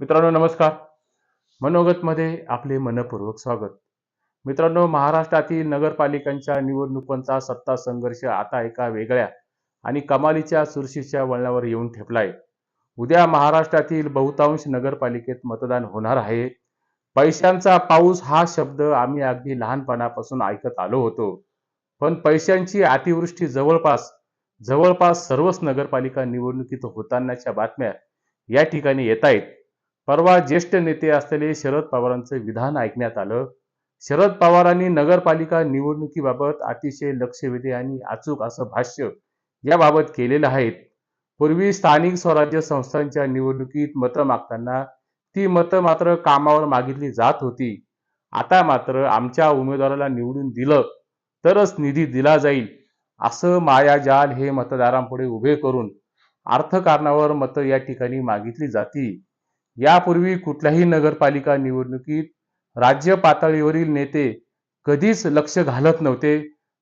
मित्रांनो नमस्कार. मनोगतमध्ये आपले मनपूर्वक स्वागत. मित्रांनो महाराष्ट्रातील नगरपालिकांच्या निवडणुकांचा सत्ता संघर्ष आता एका वेगळ्या आणि कमालीच्या सुरशीच्या वळणावर येऊन ठेपलाय. उद्या महाराष्ट्रातील बहुतांश नगरपालिकेत मतदान होणार आहे. पैशांचा पाऊस हा शब्द आम्ही अगदी लहानपणापासून ऐकत आलो होतो. पण पैशांची अतिवृष्टी जवळपास जवळपास सर्वच नगरपालिका निवडणुकीत होतानाच्या बातम्या या ठिकाणी येत आहेत परवा ज्येष्ठ नेते असलेले शरद पवारांचं विधान ऐकण्यात आलं. शरद पवारांनी नगरपालिका निवडणुकीबाबत अतिशय लक्षवेधी आणि अचूक असं भाष्य याबाबत केलेलं आहे. पूर्वी स्थानिक स्वराज्य संस्थांच्या निवडणुकीत मतं मागताना ती मतं मात्र कामावर मागितली जात होती. आता मात्र आमच्या उमेदवाराला निवडून दिलं तरच निधी दिला जाईल असं मायाजाल हे मतदारांपुढे उभे करून अर्थकारणावर मतं या ठिकाणी मागितली जाती. यापूर्वी कुठल्याही नगरपालिका निवडणुकीत राज्य पातळीवरील नेते कधीच लक्ष घालत नव्हते.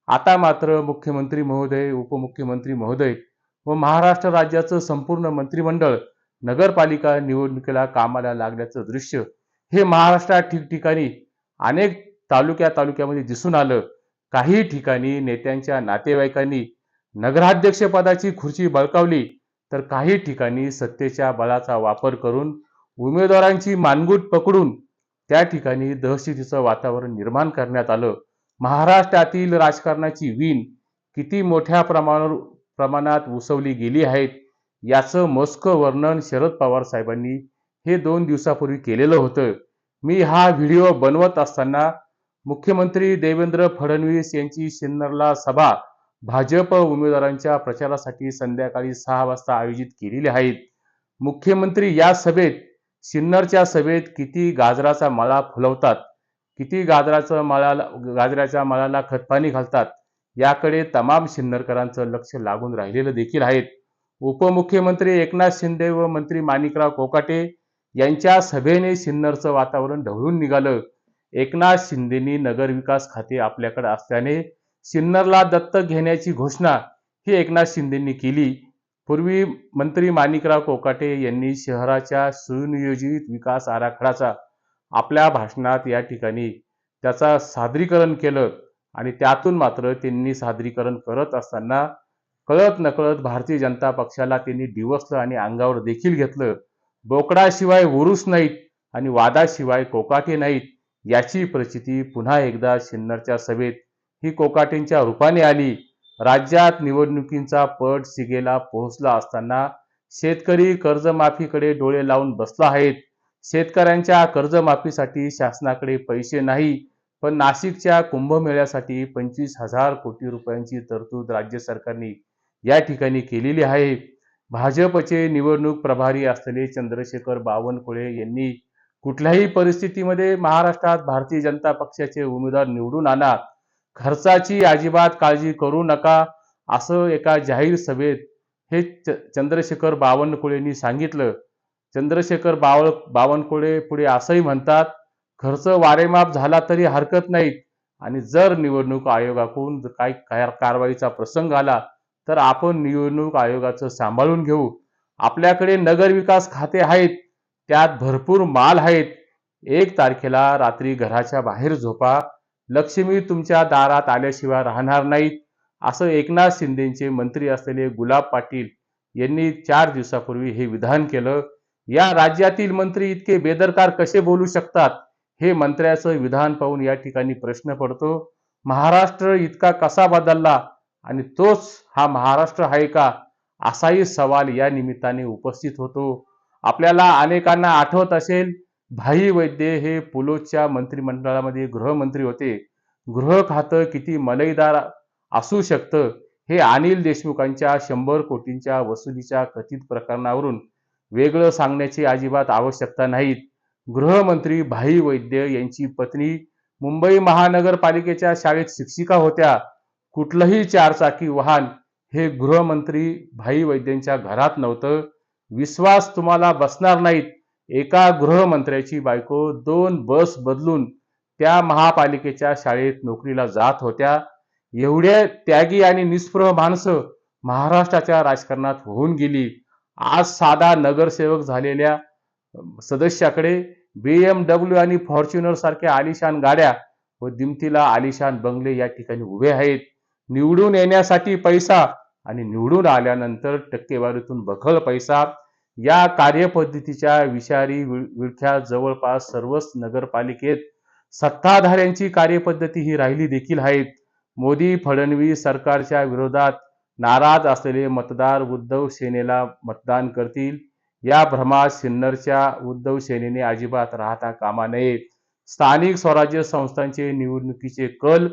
आता मात्र मुख्यमंत्री महोदय उपमुख्यमंत्री महोदय व महाराष्ट्र राज्याचं संपूर्ण मंत्रिमंडळ नगरपालिका निवडणुकीला कामाला लागल्याचं दृश्य हे महाराष्ट्रात ठिकठिकाणी अनेक तालुक्या तालुक्यामध्ये दिसून आलं. काही ठिकाणी नेत्यांच्या नातेवाईकांनी नगराध्यक्षपदाची खुर्ची बळकावली तर काही ठिकाणी सत्तेच्या बळाचा वापर करून उमेदवारांची मानगूट पकडून त्या ठिकाणी दहशतीचं वातावरण निर्माण करण्यात आलं. महाराष्ट्रातील राजकारणाची वीण किती मोठ्या प्रमाणावर प्रमाणात उसवली गेली आहेत याचं मोजकं वर्णन शरद पवार साहेबांनी हे दोन दिवसापूर्वी केलेलं होतं. मी हा व्हिडिओ बनवत असताना मुख्यमंत्री देवेंद्र फडणवीस यांची सिन्नरला सभा भाजप उमेदवारांच्या प्रचारासाठी संध्याकाळी सहा वाजता आयोजित केलेली आहेत मुख्यमंत्री या सभेत सिन्नरच्या सभेत किती गाजराचा मळा फुलवतात किती गाजराचं मळाला गाजराच्या मळाला खतपाणी घालतात याकडे तमाम सिन्नरकरांचं लक्ष लागून राहिलेलं देखील आहेत उपमुख्यमंत्री एकनाथ शिंदे व मंत्री माणिकराव कोकाटे यांच्या सभेने सिन्नरचं वातावरण ढवळून निघालं. एकनाथ शिंदेनी नगरविकास खाते आपल्याकडे असल्याने सिन्नरला दत्तक घेण्याची घोषणा ही एकनाथ शिंदेंनी केली. पूर्वी मंत्री माणिकराव कोकाटे यांनी शहराच्या सुनियोजित विकास आराखड्याचा आपल्या भाषणात या ठिकाणी त्याचा सादरीकरण केलं आणि त्यातून मात्र त्यांनी सादरीकरण करत असताना कळत नकळत भारतीय जनता पक्षाला त्यांनी डिवसलं आणि अंगावर देखील घेतलं. बोकडाशिवाय वरुस नाहीत आणि वादाशिवाय कोकाटे नाहीत याची प्रचिती पुन्हा एकदा सिन्नरच्या सभेत ही कोकाटेंच्या रूपाने आली. राज्यात निवडणुकींचा पट सिगेला पोहोचला असताना शेतकरी कर्जमाफीकडे डोळे लावून बसला आहेत. शेतकऱ्यांच्या कर्जमाफीसाठी शासनाकडे पैसे नाही पण नाशिकच्या कुंभमेळ्यासाठी पंचवीस हजार कोटी रुपयांची तरतूद राज्य सरकारने या ठिकाणी केलेली आहे. भाजपचे निवडणूक प्रभारी असलेले चंद्रशेखर बावनकुळे यांनी कुठल्याही परिस्थितीमध्ये महाराष्ट्रात भारतीय जनता पक्षाचे उमेदवार निवडून आणा खर्चाची अजिबात काळजी करू नका असं एका जाहीर सभेत हे चंद्रशेखर बावनकुळेंनी सांगितलं. चंद्रशेखर बाव बावनकुळे पुढे असंही म्हणतात खर्च वारेमाप झाला तरी हरकत नाही. आणि जर निवडणूक आयोगाकडून काही कारवाईचा प्रसंग आला तर आपण निवडणूक आयोगाचं सांभाळून घेऊ. आपल्याकडे नगरविकास खाते आहेत. त्यात भरपूर माल आहेत. एक तारखेला रात्री घराच्या बाहेर झोपा. लक्ष्मी तुमच्या दारात आल्याशिवाय राहणार नाहीत असं एकनाथ शिंदेचे मंत्री असलेले गुलाब पाटील यांनी चार दिवसापूर्वी हे विधान केलं. या राज्यातील मंत्री इतके बेदरकार कसे बोलू शकतात? हे मंत्र्याचं विधान पाहून या ठिकाणी प्रश्न पडतो. महाराष्ट्र इतका कसा बदलला? आणि तोच हा महाराष्ट्र आहे का? असाही सवाल या निमित्ताने उपस्थित होतो. आपल्याला अनेकांना आठवत असेल भाई वैद्य हे पुलोच्या मंत्रिमंडळामध्ये गृहमंत्री होते. गृह खातं किती मलईदार असू शकतं हे अनिल देशमुखांच्या शंभर कोटींच्या वसुलीच्या कथित प्रकरणावरून वेगळं सांगण्याची अजिबात आवश्यकता नाहीत. गृहमंत्री भाई वैद्य यांची पत्नी मुंबई महानगरपालिकेच्या शाळेत शिक्षिका होत्या. कुठलंही चारचाकी वाहन हे गृहमंत्री भाई वैद्यांच्या घरात नव्हतं. विश्वास तुम्हाला बसणार नाहीत. एका गृहमंत्र्याची बायको दोन बस बदलून त्या महापालिकेच्या शाळेत नोकरीला जात होत्या. एवढ्या त्यागी आणि निस्पृह माणसं महाराष्ट्राच्या राजकारणात होऊन गेली. आज साधा नगरसेवक झालेल्या सदस्याकडे बी एम डब्ल्यू आणि फॉर्च्युनर सारख्या आलिशान गाड्या व दिमतीला आलिशान बंगले या ठिकाणी उभे आहेत. निवडून येण्यासाठी पैसा आणि निवडून आल्यानंतर टक्केवारीतून बखल पैसा या कार्यपद्धतीच्या विषारी विळख्या जवळपास सर्वच नगरपालिकेत सत्ताधाऱ्यांची कार्यपद्धती ही राहिली देखील आहेत. मोदी फडणवीस सरकारच्या विरोधात नाराज असलेले मतदार उद्धव सेनेला मतदान करतील. या भ्रमात सिन्नरच्या उद्धव सेनेने अजिबात राहता कामा नये. स्थानिक स्वराज्य संस्थांचे निवडणुकीचे कल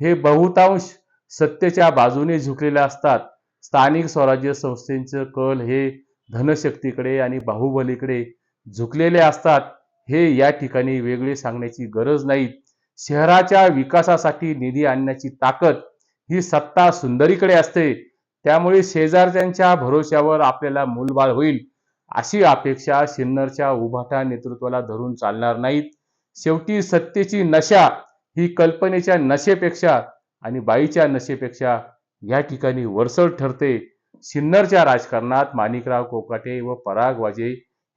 हे बहुतांश सत्तेच्या बाजूने झुकलेले असतात. स्थानिक स्वराज्य संस्थेचं कल हे धनशक्तीकडे आणि बाहुबलीकडे झुकलेले असतात हे या ठिकाणी वेगळे सांगण्याची गरज नाही. शहराच्या विकासासाठी निधी आणण्याची ताकद ही सत्ता सुंदरीकडे असते. त्यामुळे शेजारच्यांच्या भरोश्यावर आपल्याला मूलबाळ होईल अशी अपेक्षा सिन्नरच्या उभाटा नेतृत्वाला धरून चालणार नाहीत. शेवटी सत्तेची नशा ही कल्पनेच्या नशेपेक्षा आणि बाईच्या नशेपेक्षा या ठिकाणी वरसड ठरते. सिन्नरच्या राजकारणात माणिकराव कोकाटे व पराग वाजे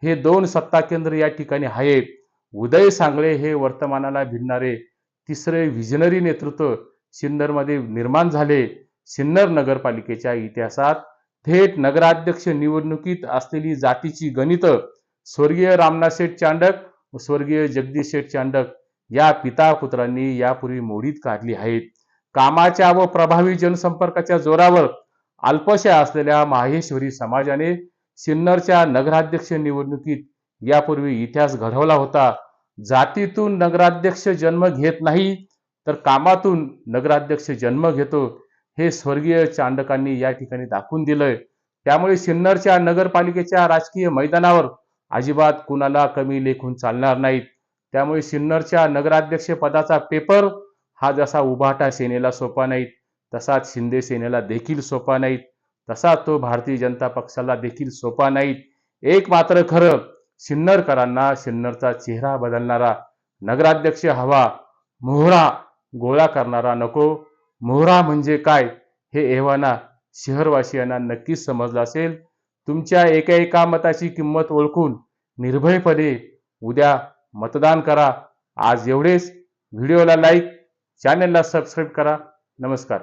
हे दोन सत्ता केंद्र या ठिकाणी आहेत. उदय सांगळे हे वर्तमानाला भिडणारे तिसरे विजनरी नेतृत्व सिन्नरमध्ये निर्माण झाले. सिन्नर नगरपालिकेच्या इतिहासात थेट नगराध्यक्ष निवडणुकीत असलेली जातीची गणित स्वर्गीय रामनाथ शेठ चांडक व स्वर्गीय जगदीश शेठ चांडक या पिता पुत्रांनी यापूर्वी मोडीत काढली आहेत. कामाच्या व प्रभावी जनसंपर्काच्या जोरावर अल्पशा असलेल्या माहेश्वरी समाजाने सिन्नरच्या नगराध्यक्ष निवडणुकीत यापूर्वी इतिहास घडवला होता. जातीतून नगराध्यक्ष जन्म घेत नाही तर कामातून नगराध्यक्ष जन्म घेतो हे स्वर्गीय चांडकांनी या ठिकाणी दाखवून दिलंय. त्यामुळे सिन्नरच्या नगरपालिकेच्या राजकीय मैदानावर अजिबात कुणाला कमी लेखून चालणार नाहीत. त्यामुळे सिन्नरच्या नगराध्यक्ष पदाचा पेपर हा जसा उभाटा सेनेला सोपा नाहीत. तसाच शिंदे सेनेला देखील सोपा नाहीत. तसा तो भारतीय जनता पक्षाला देखील सोपा नाहीत. एक मात्र खरं सिन्नरकरांना सिन्नरचा चेहरा बदलणारा नगराध्यक्ष हवा मोहरा गोळा करणारा नको. मोहरा म्हणजे काय हे एव्हाना शहरवासियांना नक्कीच समजलं असेल. तुमच्या एका एका मताची किंमत ओळखून निर्भयपणे उद्या मतदान करा. आज एवढेच. व्हिडिओला लाईक चॅनलला सबस्क्राईब करा. नमस्कार.